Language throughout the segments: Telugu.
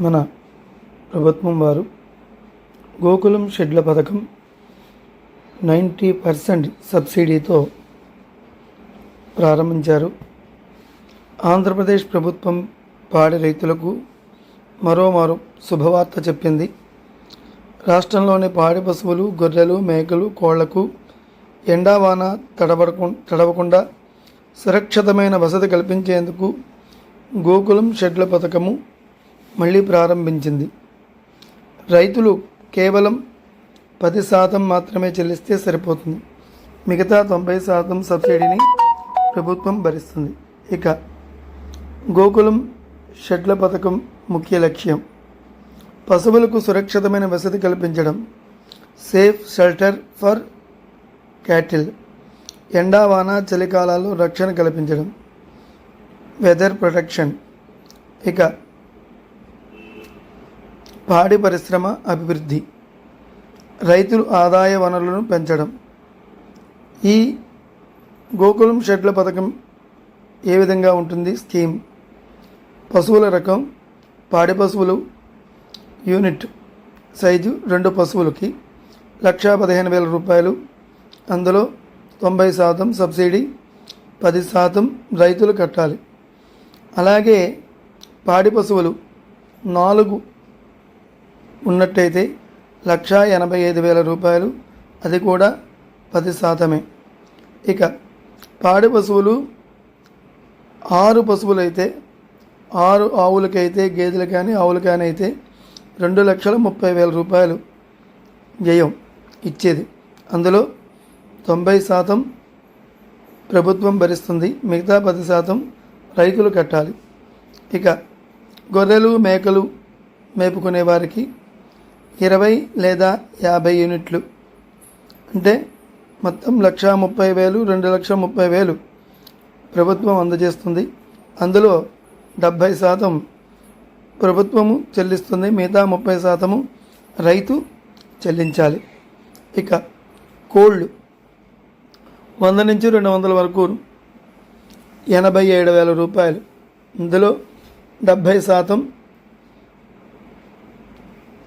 మన ప్రభుత్వం వారు గోకులం షెడ్ల పథకం నైంటీ పర్సెంట్ సబ్సిడీతో ప్రారంభించారు. ఆంధ్రప్రదేశ్ ప్రభుత్వం పాడి రైతులకు మరోమారు శుభవార్త చెప్పింది. రాష్ట్రంలోని పాడి పశువులు గొర్రెలు మేకలు కోళ్ళకు ఎండావాన తడబడకు తడవకుండా సురక్షితమైన వసతి కల్పించేందుకు గోకులం షెడ్ల పథకము మళ్ళీ ప్రారంభించింది. రైతులు కేవలం పది శాతం మాత్రమే చెల్లిస్తే సరిపోతుంది. మిగతా తొంభై శాతం సబ్సిడీని ప్రభుత్వం భరిస్తుంది. ఇక గోకులం షెడ్ల పథకం ముఖ్య లక్ష్యం. పశువులకు సురక్షితమైన వసతి కల్పించడం. Safe shelter for cattle. ఎండా వాన చలికాలాల్లో రక్షణ కల్పించడం. Weather protection. ఇక పాడి పరిశ్రమ అభివృద్ధి. రైతులు ఆదాయ వనరులను పెంచడం. ఈ గోకులం షెడ్ల పథకం ఏ విధంగా ఉంటుంది? స్కీమ్. పశువుల రకం పాడి పశువులు యూనిట్ సైజు రెండు పశువులకి లక్షా పదిహేను వేల రూపాయలు. అందులో తొంభై శాతం సబ్సిడీ పది శాతం రైతులు కట్టాలి. అలాగే పాడి పశువులు నాలుగు ఉన్నట్టయితే లక్షా ఎనభై ఐదు వేల రూపాయలు. అది కూడా పది శాతమే. ఇక పాడి పశువులు ఆరు పశువులైతే ఆరు ఆవులకైతే గేదెలు కానీ ఆవులు కానీ అయితే రెండు లక్షల ముప్పై వేల రూపాయలు వ్యయం ఇచ్చేది. అందులో తొంభై శాతం ప్రభుత్వం భరిస్తుంది. మిగతా పది శాతం రైతులు కట్టాలి. ఇక గొర్రెలు మేకలు మేపుకునే వారికి ఇరవై లేదా యాభై యూనిట్లు. అంటే మొత్తం లక్ష ముప్పై వేలు రెండు లక్ష ముప్పై వేలు ప్రభుత్వం అందజేస్తుంది. అందులో డెబ్భై శాతం ప్రభుత్వము చెల్లిస్తుంది మిగతా ముప్పై శాతము రైతు చెల్లించాలి. ఇక కోళ్ళు వంద నుంచి రెండు వందల వరకు ఎనభై ఏడు వేల రూపాయలు. ఇందులో డెబ్భై శాతం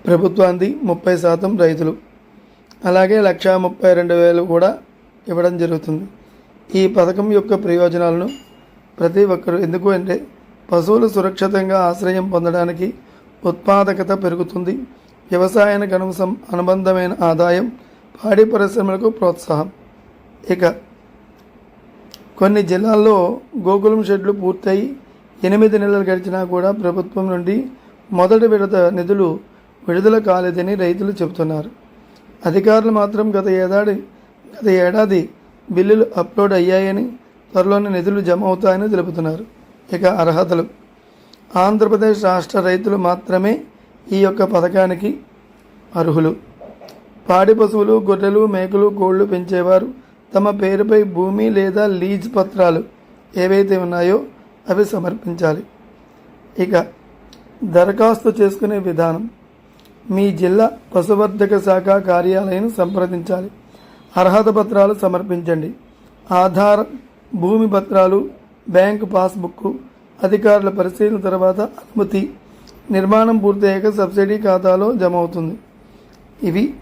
ప్రభుత్వానికి ముప్పై శాతం రైతులు. అలాగే లక్షా ముప్పై రెండు వేలు కూడా ఇవ్వడం జరుగుతుంది. ఈ పథకం యొక్క ప్రయోజనాలను ప్రతి ఒక్కరు ఎందుకు అంటే పశువులు సురక్షితంగా ఆశ్రయం పొందడానికి ఉత్పాదకత పెరుగుతుంది. వ్యవసాయానికి అనుసం అనుబంధమైన ఆదాయం పాడి పరిశ్రమలకు ప్రోత్సాహం. ఇక కొన్ని జిల్లాల్లో గోకులం షెడ్లు పూర్తయి ఎనిమిది నెలలు గడిచినా కూడా ప్రభుత్వం నుండి మొదటి విడత నిధులు విడుదల కాలేదని రైతులు చెబుతున్నారు. అధికారులు మాత్రం గత ఏడాది గత ఏడాది బిల్లులు అప్లోడ్ అయ్యాయని త్వరలోనే నిధులు జమ అవుతాయని తెలుపుతున్నారు. ఇక అర్హతలు. ఆంధ్రప్రదేశ్ రాష్ట్ర రైతులు మాత్రమే ఈ యొక్క పథకానికి అర్హులు. పాడి పశువులు గొర్రెలు మేకలు కోళ్ళు పెంచేవారు తమ పేరుపై భూమి లేదా లీజ్ పత్రాలు ఏవైతే ఉన్నాయో అవి సమర్పించాలి. ఇక దరఖాస్తు చేసుకునే విధానం. మీ జిల్లా పశువర్ధక శాఖ కార్యాలయం సంప్రదించాలి. అర్హత పత్రాలు సమర్పించండి. ఆధార్ భూమి పత్రాలు బ్యాంకు పాస్బుక్ అధికారుల పరిశీలన తర్వాత అనుమతి. నిర్మాణం పూర్తయ్యాక సబ్సిడీ ఖాతాలో జమ అవుతుంది. ఇవి